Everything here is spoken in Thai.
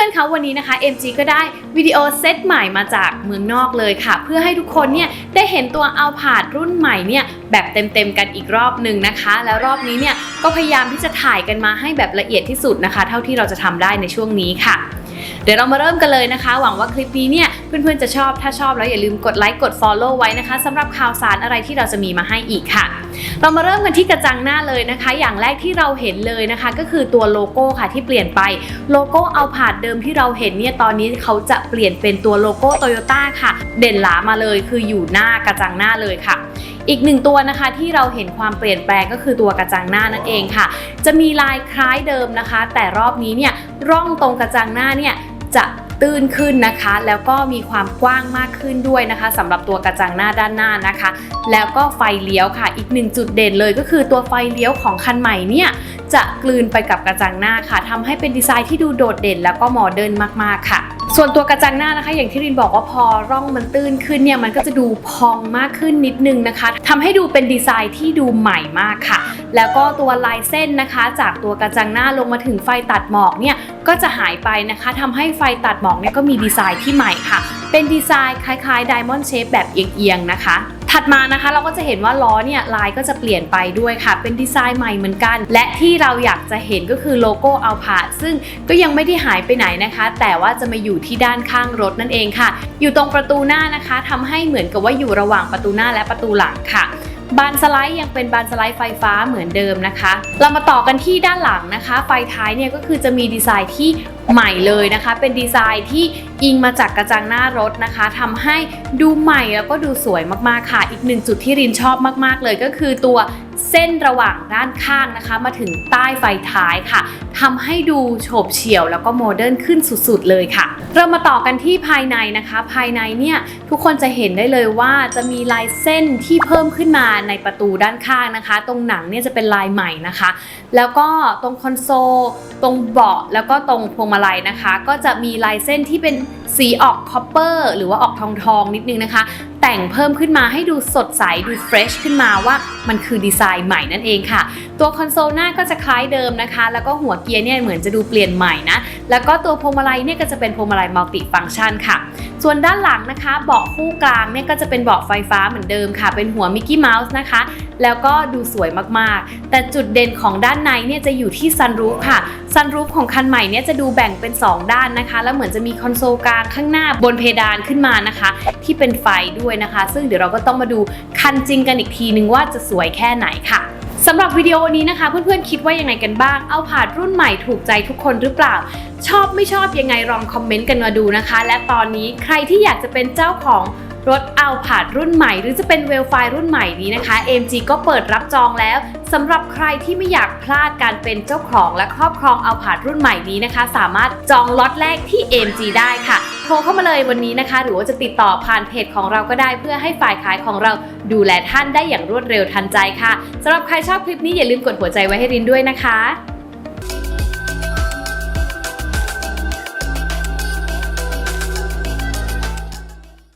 พื่อนๆคะวันนี้นะคะ MG ก็ได้วิดีโอเซตใหม่มาจากเมืองนอกเลยค่ะ เพื่อให้ทุกคนเนี่ยได้เห็นตัวเอาผาดรุ่นใหม่เนี่ยแบบเต็มๆกันอีกรอบหนึ่งนะคะ แล้วรอบนี้เนี่ยก็พยายามที่จะถ่ายกันมาให้แบบละเอียดที่สุดนะคะ เท่าที่เราจะทำได้ในช่วงนี้ค่ะ เดี๋ยวเรามาเริ่มกันเลยนะคะ หวังว่าคลิปนี้เนี่ยเพื่อนๆจะชอบ ถ้าชอบแล้วอย่าลืมกดไลค์กด Follow ไว้นะคะสำหรับข่าวสารอะไรที่เราจะมีมาให้อีกค่ะ เรามาเริ่มกันที่กระจังหน้าเลยนะคะ อย่างแรกที่เราเห็นเลยนะคะ ก็คือตัวโลโก้ค่ะที่เปลี่ยนไปโลโก้เอาผาดเดิมที่เราเห็นเนี่ยตอนนี้เขาจะเปลี่ยนเป็นตัวโลโก้โตโยต้าค่ะ เด่นหลามาเลยคืออยู่หน้ากระจังหน้าเลยค่ะ อีกหนึ่งตัวนะคะที่เราเห็นความเปลี่ยนแปลงก็คือตัวกระจังหน้านั่นเองค่ะ จะมีลายคล้ายเดิมนะคะ แต่รอบนี้เนี่ยร่องตรงกระจังหน้าเนี่ยจะตื้นขึ้นนะคะ แล้วก็มีความกว้างมากขึ้นด้วยนะคะสำหรับตัวกระจังหน้าด้านหน้านะคะ แล้วก็ไฟเลี้ยวค่ะ อีกหนึ่งจุดเด่นเลยก็คือตัวไฟเลี้ยวของคันใหม่เนี่ยจะกลืนไปกับกระจังหน้าค่ะทำให้เป็นดีไซน์ที่ดูโดดเด่น แล้วก็โมเดิร์นมากๆค่ะ ส่วนตัวกระจังหน้านะคะ อย่างที่รินบอกว่าพอร่องมันตื้นขึ้นเนี่ยมันก็จะดูพองมากขึ้นนิดนึงนะคะทำให้ดูเป็นดีไซน์ที่ดูใหม่มากค่ะ แล้วก็ตัวลายเส้นนะคะ จากตัวกระจังหน้าลงมาถึงไฟตัดหมอกเนี่ยก็จะหายไปนะคะทำให้ไฟตัดหมอกเนี่ยก็มีดีไซน์ที่ใหม่ค่ะ เป็นดีไซน์คล้ายๆ Diamond Shape แบบเอียงๆนะคะ ถัดมานะคะเราก็จะเห็นว่าล้อเนี่ยลายก็จะเปลี่ยนไปด้วยค่ะ เป็นดีไซน์ใหม่เหมือนกัน และที่เราอยากจะเห็นก็คือโลโก้อัลพาซึ่งก็ยังไม่ได้หายไปไหนนะคะ แต่ว่าจะมาอยู่ที่ด้านข้างรถนั่นเองค่ะ อยู่ตรงประตูหน้านะคะทำให้เหมือนกับว่าอยู่ระหว่างประตูหน้าและประตูหลังค่ะ บานสไลด์ยังเป็นบานสไลด์ไฟฟ้าเหมือนเดิมนะคะ เรามาต่อกันที่ด้านหลังนะคะ ไฟท้ายเนี่ยก็คือจะมีดีไซน์ที่ใหม่เลยนะคะ เป็นดีไซน์ที่อิงมาจากกระจังหน้ารถนะคะทำให้ดูใหม่แล้วก็ดูสวยมากๆค่ะ อีกหนึ่งจุดที่รินชอบมากๆเลยก็คือตัว เส้นระหว่างด้านข้างนะคะ มาถึงใต้ไฟท้ายค่ะทำให้ดูโฉบเฉี่ยวแล้วก็โมเดิร์นขึ้นสุดๆเลยค่ะ เรามาต่อกันที่ภายในนะคะ ภายในเนี่ยทุกคนจะเห็นได้เลยว่าจะมีลายเส้นที่เพิ่มขึ้นมาในประตูด้านข้างนะคะ ตรงหนังเนี่ยจะเป็นลายใหม่นะคะ แล้วก็ตรงคอนโซลตรงเบาะแล้วก็ตรงพวงมาลัยนะคะ ก็จะมีลายเส้นที่เป็นสีออกคอปเปอร์หรือว่าออกทองทองนิดนึงนะคะ แต่งเพิ่มขึ้นมาให้ดูสดใสดูเฟรชขึ้นมาว่ามันคือดีไซน์ใหม่นั่นเองค่ะ ตัวคอนโซลหน้าก็จะคล้ายเดิมนะคะ แล้วก็หัวเกียร์เนี่ยเหมือนจะดูเปลี่ยนใหม่นะ แล้วก็ตัวพวงมาลัยเนี่ยก็จะเป็นพวงมาลัยมัลติฟังก์ชันค่ะ ส่วนด้านหลังนะคะเบาะคู่กลางเนี่ยก็จะเป็นเบาะไฟฟ้าเหมือนเดิมค่ะ เป็นหัวมิกกี้เมาส์นะคะ แล้วก็ดูสวยมากๆ แต่จุดเด่นของด้านในเนี่ยจะอยู่ที่ซันรูฟค่ะซันรูฟของคันใหม่เนี่ยจะดูแบ่งเป็น 2 ด้านนะคะ แล้วเหมือนจะมีคอนโซลกลางข้างหน้าบนเพดานขึ้นมานะคะ ที่เป็นไฟด้วยนะคะ ซึ่งเดี๋ยวเราก็ต้องมาดูคันจริงกันอีกทีนึงว่าจะสวยแค่ไหนค่ะ สำหรับวิดีโอนี้นะคะ เพื่อนๆคิดว่ายังไงกันบ้าง เอาผาดรุ่นใหม่ถูกใจทุกคนหรือเปล่า ชอบไม่ชอบยังไงลองคอมเมนต์กันมาดูนะคะ และตอนนี้ใครที่อยากจะเป็นเจ้าของ รถเอาผาดรุ่นใหม่ หรือจะเป็นเวลไฟรุ่นใหม่นี้นะคะ AMG ก็เปิดรับจองแล้วสำหรับใครที่ไม่อยากพลาดการเป็นเจ้าของและครอบครองเอาผาดรุ่นใหม่นี้นะคะ สามารถจองล็อตแรกที่ AMG ได้ค่ะโทรเข้ามาเลยวันนี้นะคะ หรือว่าจะติดต่อผ่านเพจของเราก็ได้เพื่อให้ฝ่ายขายของเราดูแลท่านได้อย่างรวดเร็วทันใจค่ะสำหรับใครชอบคลิปนี้อย่าลืมกดหัวใจไว้ให้รินด้วยนะคะ